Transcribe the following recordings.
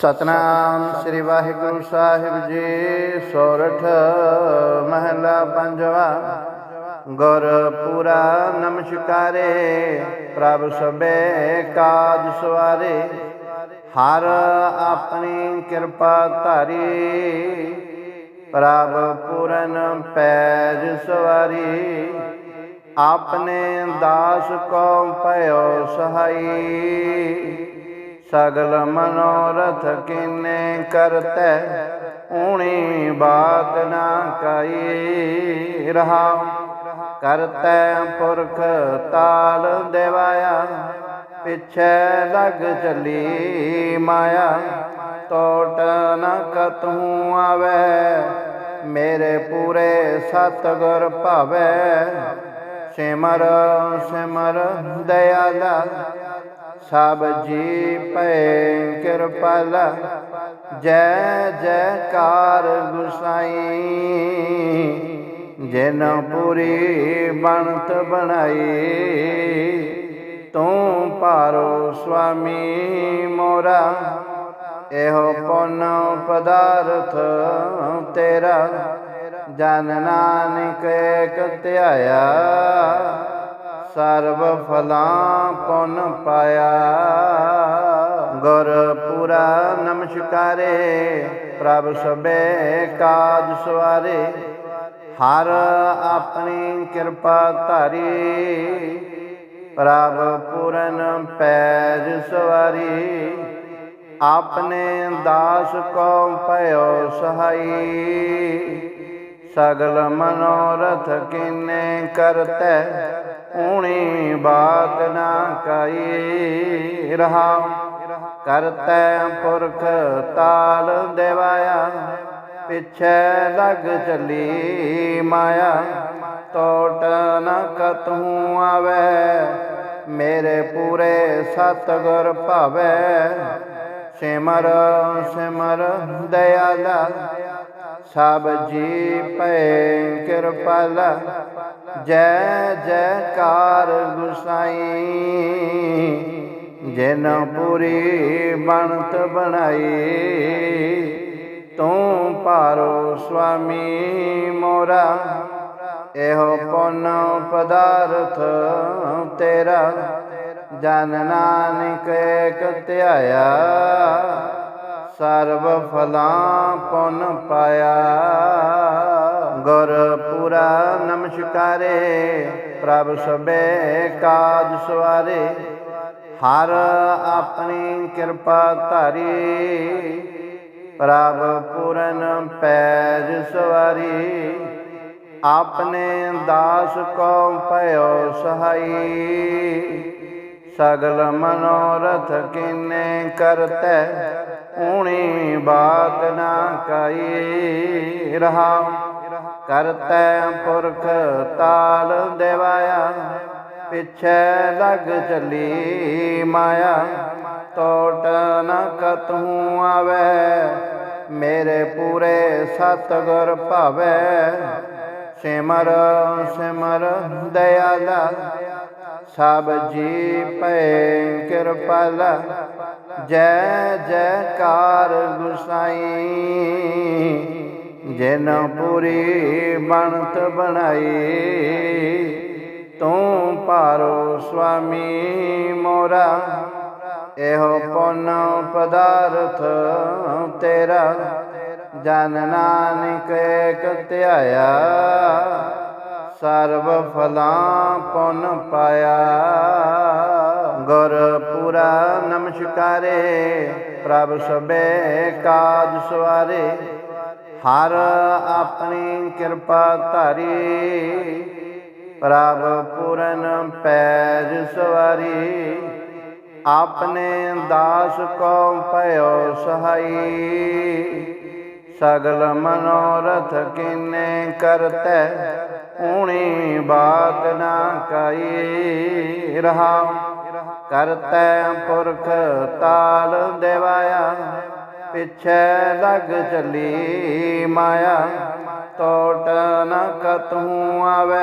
ਸਤਨਾਮ ਸ੍ਰੀ ਵਾਹਿਗੁਰੂ ਸਾਹਿਬ ਜੀ, ਸੋਰਠ ਮਹਲਾ ਪੰਜਵਾ। ਗੁਰ ਪੂਰਾ ਨਮਸਕਾਰੇ, ਪ੍ਰਭ ਸਬੇ ਕਾਜ ਸਵਾਰੇ। ਹਰ ਆਪਣੀ ਕਿਰਪਾ ਧਾਰੀ, ਪ੍ਰਭ ਪੂਰਨ ਪੈਜ ਸਵਾਰੀ। ਆਪਨੇ ਦਾਸ ਕੋ ਭਇਓ ਸਹਾਈ। ਸਗਲ ਮਨੋਰਥ ਕਿਨੇ ਕਰਤੈ? ਊਣੀ ਬਾਤ ਨਾ ਕਈ ਰਹਾ ਕਰਤੈ ਪੁਰਖ ਤਾਲ ਦੇਵਾਇਆ, ਪਿਛੈ ਲਗ ਚਲੀ ਮਾਇਆ। ਟੋਟ ਨ ਕਤਹੂ ਆਵੇ, ਮੇਰੇ ਪੂਰੇ ਸਤ ਗੁਰ ਸਿਮਰ ਸਿਮਰ ਦਇਆਲਾ ਸਭ ਜੀ ਭੈ ਕਿਰਪਾਲ। ਜੈ ਜੈਕਾਰ ਗੁਸਾਈ। ਜਿਨ ਪੂਰੀ ਬਣਤ ਬਣਾਈ, ਤੂੰ ਪਾਰੋ ਸੁਆਮੀ ਮੋਰਾ। ਇਹੋ ਪੁੰਨ ਪਦਾਰਥ ਤੇਰਾ। ਜਨ ਨਾਨਕ ਏਕ ਧਿਆਇਆ। ਸਰਬ ਫਲਾਂ ਪੁੰਨ ਪਾਇਆ। ਗੁਰ ਪੂਰਾ ਨਮਸਕਾਰੇ, ਪ੍ਰਭ ਸਬੇ ਕਾਜ ਸਵਾਰੇ। ਹਰ ਆਪਣੀ ਕਿਰਪਾ ਧਾਰੀ, ਪ੍ਰਭ ਪੂਰਨ ਪੈਜ ਸਵਾਰੀ। ਆਪਨੇ ਦਾਸ ਕੋ ਭਇਓ ਸਹਾਈ। ਸਗਲ ਮਨੋਰਥ ਕਿਨੇ ਕਰਤੈ ਬਾਤ ਨਾ ਕਈ ਰਹਾ ਕਰਤੈ ਪੁਰਖ ਤਾਲ ਦੇਵਾਇਆ। ਪਿਛੈ ਲਗ ਚਲੀ ਮਾਇਆ। ਟੋਟ ਨ ਕਤਹੂ ਆਵੇ। ਮੇਰੇ ਪੂਰੇ ਸਤ ਗੁਰ ਸਿਮਰ ਸਿਮਰ ਦਇਆਲਾ ਸਭ ਜੀ ਪੈ ਕਿਰਪਾਲ। ਜੈ ਜੈਕਾਰ ਗੁਸਾਈ। ਜਿਨ ਪੂਰੀ ਬਣਤ ਬਣਾਈ, ਤੂੰ ਪਾਰੋ ਸੁਆਮੀ ਮੋਰਾ। ਇਹੋ ਪੁੰਨ ਪਦਾਰਥ ਤੇਰਾ। ਜਨ ਨਾਨਕ ਏਕ ਧਿਆਇਆ। ਸਰਬ ਫਲਾਂ ਪੁੰਨ ਪਾਇਆ। ਗੁਰ ਪੂਰਾ ਨਮਸਕਾਰੇ, ਪ੍ਰਭ ਸਬੇ ਕਾਜ ਸਵਾਰੇ। ਹਰ ਆਪਣੀ ਕਿਰਪਾ ਧਾਰੀ, ਪ੍ਰਭ ਪੂਰਨ ਪੈਜ ਸਵਾਰੀ। ਆਪਨੇ ਦਾਸ ਕੋ ਭਇਓ ਸਹਾਈ। ਸਗਲ ਮਨੋਰਥ ਕਿਨੇ ਕਰਤੈ ਊਣੀ ਬਾਤ ਨਾ ਕਈ ਰਹਾ ਕਰਤੈ ਪੁਰਖ ਤਾਲ ਦੇਵਾਇਆ। ਪਿਛੈ ਲਗ ਚਲੀ ਮਾਇਆ। ਟੋਟ ਨ ਕਤਹੂ ਆਵੇ। ਮੇਰੇ ਪੂਰੇ ਸਤ ਗੁਰ ਸਿਮਰ ਸਿਮਰ ਦਇਆਲਾ ਸਭ ਜੀ ਪੈ ਕਿਰਪਾਲ। ਜੈ ਜੈਕਾਰ ਗੁਸਾਈ। ਜਿਨ ਪੂਰੀ ਬਣਤ ਬਣਾਈ, ਤੂੰ ਪਾਰੋ ਸੁਆਮੀ ਮੋਰਾ। ਇਹੋ ਪੁੰਨ ਪਦਾਰਥ ਤੇਰਾ। ਜਨ ਨਾਨਕ ਏਕ ਧਿਆਇਆ। ਸਰਬ ਫਲਾਂ ਪੁੰਨ ਪਾਇਆ। ਗੁਰ ਪੂਰਾ ਨਮਸਕਾਰੇ, ਪ੍ਰਭ ਸਬੇ ਕਾਜ ਸਵਾਰੇ। ਹਰ ਆਪਣੀ ਕਿਰਪਾ ਧਾਰੀ, ਪ੍ਰਭ ਪੂਰਨ ਪੈਜ ਸਵਾਰੀ। ਆਪਨੇ ਦਾਸ ਕੋ ਭਇਓ ਸਹਾਈ। ਸਗਲ ਮਨੋਰਥ ਕਿਨੇ ਕਰਤੈ? ਊਣੀ ਬਾਤ ਨਾ ਕਈ ਰਹਾ ਕਰਤੈ ਪੁਰਖ ਤਾਲ ਦੇਵਾਇਆ। ਪਿਛੈ ਲਗ ਚਲੀ ਮਾਇਆ। ਟੋਟ ਨ ਕਤਹੂ ਆਵੇ।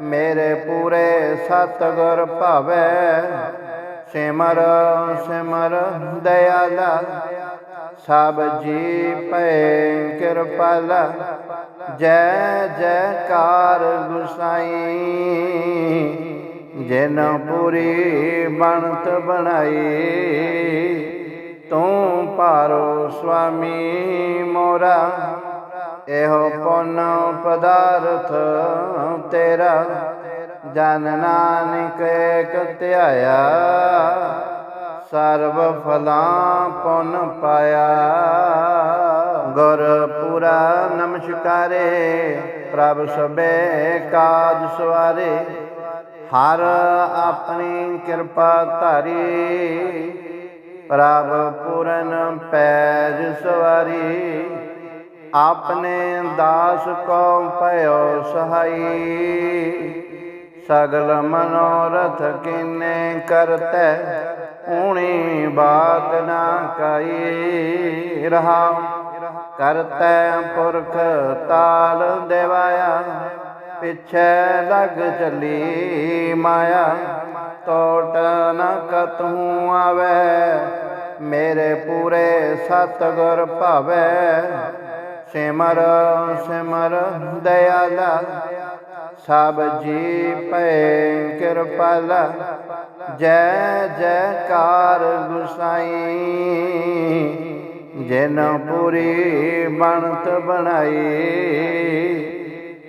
ਮੇਰੇ ਪੂਰੇ ਸਤ ਗੁਰ ਸਿਮਰ ਸਿਮਰ ਦਇਆਲਾ ਸਭ ਜੀ ਪੈ ਕਿਰਪਾਲਾ ਜੈ, ਜੈਕਾਰ ਗੁਸਾਈ। ਜਿਨ ਪੂਰੀ ਬਣਤ ਬਣਾਈ, ਤੂੰ ਪਾਰੋ ਸੁਆਮੀ ਮੋਰਾ। ਇਹੋ ਪੁੰਨ ਪਦਾਰਥ ਤੇਰਾ। ਜਨ ਨਾਨਕ ਏਕ ਧਿਆਇਆ। ਸਰਬ ਫਲਾਂ ਪੁੰਨ ਪਾਇਆ। ਗੁਰ ਪੂਰਾ ਨਮਸਕਾਰੇ, ਪ੍ਰਭ ਸਬੇ ਕਾਜ ਸਵਾਰੇ। ਹਰ ਆਪਣੀ ਕਿਰਪਾ ਧਾਰੀ, ਪ੍ਰਭ ਪੂਰਨ ਪੈਜ ਸਵਾਰੀ। ਆਪਨੇ ਦਾਸ ਕੋ ਭਇਓ ਸਹਾਈ। ਸਗਲ ਮਨੋਰਥ ਕਿਨੇ ਕਰਤੈ? ਊਣੀ ਬਾਤ ਨਾ ਕਈ ਰਹਾ ਕਰਤੈ ਪੁਰਖ ਤਾਲ ਦੇਵਾਇਆ। ਪਿਛੈ ਲਗ ਚਲੀ ਮਾਇਆ। ਟੋਟ ਨ ਕਤੂ ਆਵੇ। ਮੇਰੇ ਪੂਰੇ ਸਤਗੁਰ ਭਾਵੈ। ਸਿਮਰ ਸਿਮਰ ਦਇਆਲਾ ਸਭ ਜੀ ਪੈ ਕਿਰਪਾਲ ਜੈ, ਜੈਕਾਰ ਗੁਸਾਈ। ਜਿਨ ਪੂਰੀ ਬਣਤ ਬਣਾਈ,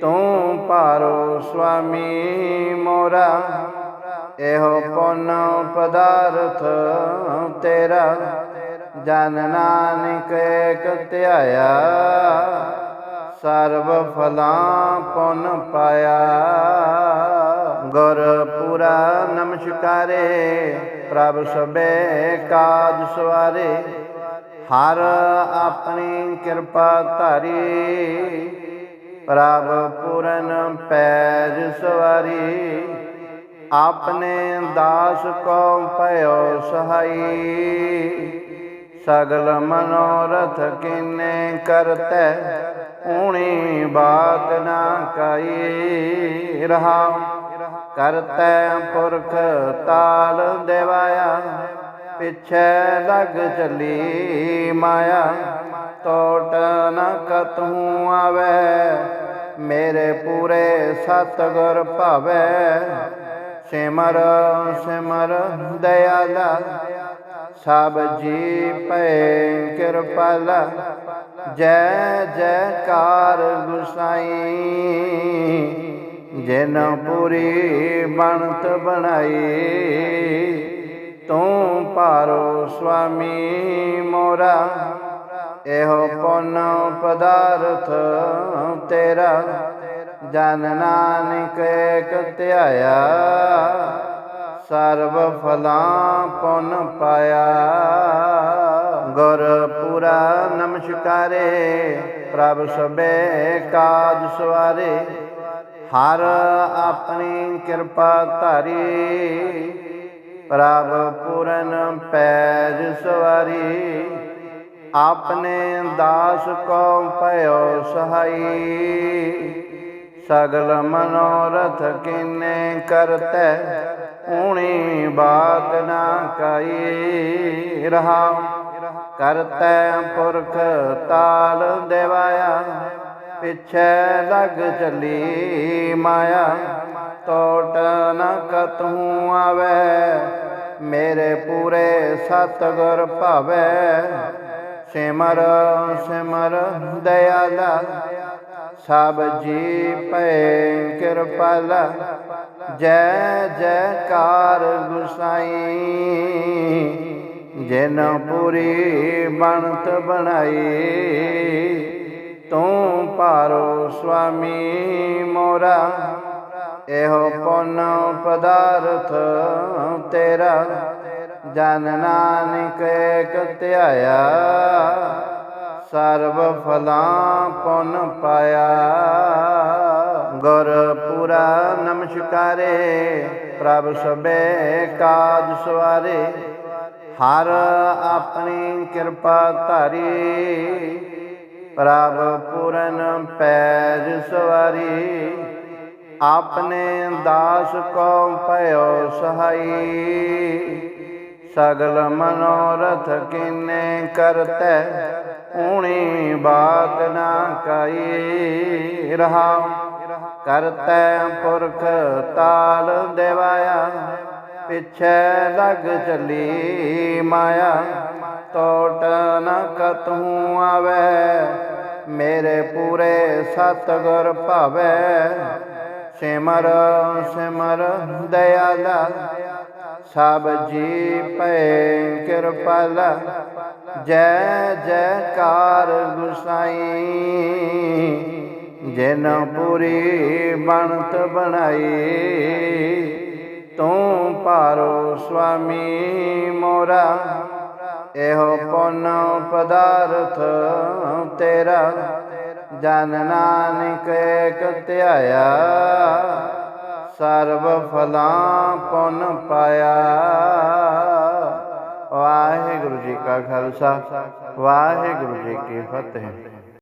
ਤੂੰ ਪਾਰੋ ਸੁਆਮੀ ਮੋਰਾ। ਇਹੋ ਪੁੰਨ ਪਦਾਰਥ ਤੇਰਾ। ਜਨ ਨਾਨਕ ਏਕ ਧਿਆਇਆ। ਸਰਬ ਫਲਾਂ ਪੁੰਨ ਪਾਇਆ। ਗੁਰ ਪੂਰਾ ਨਮਸਕਾਰੇ, ਪ੍ਰਭ ਸਬੇ ਕਾਜ ਸਵਾਰੇ। ਹਰ ਆਪਣੀ ਕਿਰਪਾ ਧਾਰੀ, ਪ੍ਰਭ ਪੂਰਨ ਪੈਜ ਸਵਾਰੀ। ਆਪਨੇ ਦਾਸ ਕੋ ਭਇਓ ਸਹਾਈ। ਸਗਲ ਮਨੋਰਥ ਕਿਨੇ ਕਰਤੈ ਊਣੀ ਬਾਤ ਨਾ ਕਈ ਰਹਾ ਕਰਤੈ ਪੁਰਖ ਤਾਲ ਦੇਵਾਇਆ। ਪਿਛੈ ਲਗ ਚਲੀ ਮਾਇਆ। ਟੋਟ ਨ ਕਤਹੂ ਆਵੇ। ਮੇਰੇ ਪੂਰੇ ਸਤਗੁਰ ਭਾਵੈ। ਸਿਮਰ ਸਿਮਰ ਦਇਆਲਾ। ਸਭ ਜੀ ਪੈ ਕਿਰਪਾਲਾ। ਜੈ ਜੈਕਾਰ ਗੁਸਾਈ, ਜਿਨ ਪੂਰੀ ਬਣਤ ਬਣਾਈ, ਤੂੰ ਪਾਰੋ ਸੁਆਮੀ ਮੋਰਾ, ਇਹੋ ਪੁੰਨ ਪਦਾਰਥ ਤੇਰਾ, ਜਨ ਨਾਨਕ ਏਕ ਧਿਆਇਆ, ਸਰਬ ਫਲਾਂ ਪੁੰਨ ਪਾਇਆ। ਗੁਰ ਪੂਰਾ ਨਮਸਕਾਰੇ, ਪ੍ਰਭ ਸਬੇ ਕਾਜ ਸਵਾਰੇ। ਹਰ ਆਪਣੀ ਕਿਰਪਾ ਧਾਰੀ, ਪ੍ਰਭ ਪੂਰਨ ਪੈਜ ਸਵਾਰੀ। ਆਪਨੇ ਦਾਸ ਕੋ ਭਇਓ ਸਹਾਈ। ਸਗਲ ਮਨੋਰਥ ਕਿਨੇ ਕਰਤੈ, ਊਣੀ ਬਾਤ ਨਾ ਕਈ ਰਹਾ ਕਰਤੈ ਪੁਰਖ ਤਾਲ ਦੇਵਾਇਆ, ਪਿਛੈ ਲਗ ਚਲੀ ਮਾਇਆ। ਟੋਟ ਨ ਕਤਹੂ ਆਵੇ, ਮੇਰੇ ਪੂਰੇ ਸਤਗੁਰ ਭਾਵੈ। ਸਿਮਰ ਸਿਮਰ ਦਇਆਲਾ, ਸਭ ਜੀ ਪੈ ਕਿਰਪਾਲਾ। ਜੈ ਜੈਕਾਰ ਗੁਸਾਈ। ਜਿਨ ਪੂਰੀ ਬਣਤ ਬਣਾਈ, ਤੂੰ ਪਾਰੋ ਸੁਆਮੀ ਮੋਰਾ। ਇਹੋ ਪੁੰਨ ਪਦਾਰਥ ਤੇਰਾ, ਜਨ ਨਾਨਕ ਏਕ ਧਿਆਇਆ। ਸਰਬ ਫਲਾਂ ਪੁੰਨ ਪਾਇਆ। ਗੁਰ ਪੂਰਾ ਨਮਸਕਾਰੇ, ਪ੍ਰਭ ਸਬੇ ਕਾਜ ਸਵਾਰੇ। ਹਰ ਆਪਣੀ ਕਿਰਪਾ ਧਾਰੀ, ਪ੍ਰਭ ਪੂਰਨ ਪੈਜ ਸਵਾਰੀ। ਆਪਨੇ ਦਾਸ ਕੋ ਭਇਓ ਸਹਾਈ। ਸਗਲ ਮਨੋਰਥ ਕਿਨੇ ਕਰਤੈ, ਊਣੀ ਬਾਤ ਨਾ ਕਾਈ। ਰਹਾ, ਕਰਤੈ ਪੁਰਖ ਤਾਲ ਦੇਵਾਇਆ। ਪਿਛੈ ਲਗ ਚਲੀ ਮਾਇਆ ਟੋਟ ਨ ਕਤਹੂ ਆਵੇ, ਮੇਰੇ ਪੂਰੇ ਸਤਗੁਰ ਭਾਵੈ। ਸਿਮਰ ਸਿਮਰ ਦਇਆਲਾ, ਸਭ ਜੀ ਪੈ ਕਿਰਪਾਲਾ। ਜੈ ਜੈਕਾਰ ਗੁਸਾਈ, ਜਿਨ ਪੂਰੀ ਬਣਤ ਬਣਾਈ। ਤੂੰ ਪਾਰੋ ਸੁਆਮੀ ਮੋਰਾ, ਇਹੋ ਪੁੰਨ ਪਦਾਰਥ ਤੇਰਾ, ਜਨ ਨਾਨਕ ਏਕ ਧਿਆਇਆ। ਸਰਬ ਫਲਾਂ ਪੁੰਨ ਪਾਇਆ। ਵਾਹਿਗੁਰੂ ਜੀ ਕਾ ਖਾਲਸਾ, ਵਾਹਿਗੁਰੂ ਜੀ ਕੀ ਫਤਿਹ।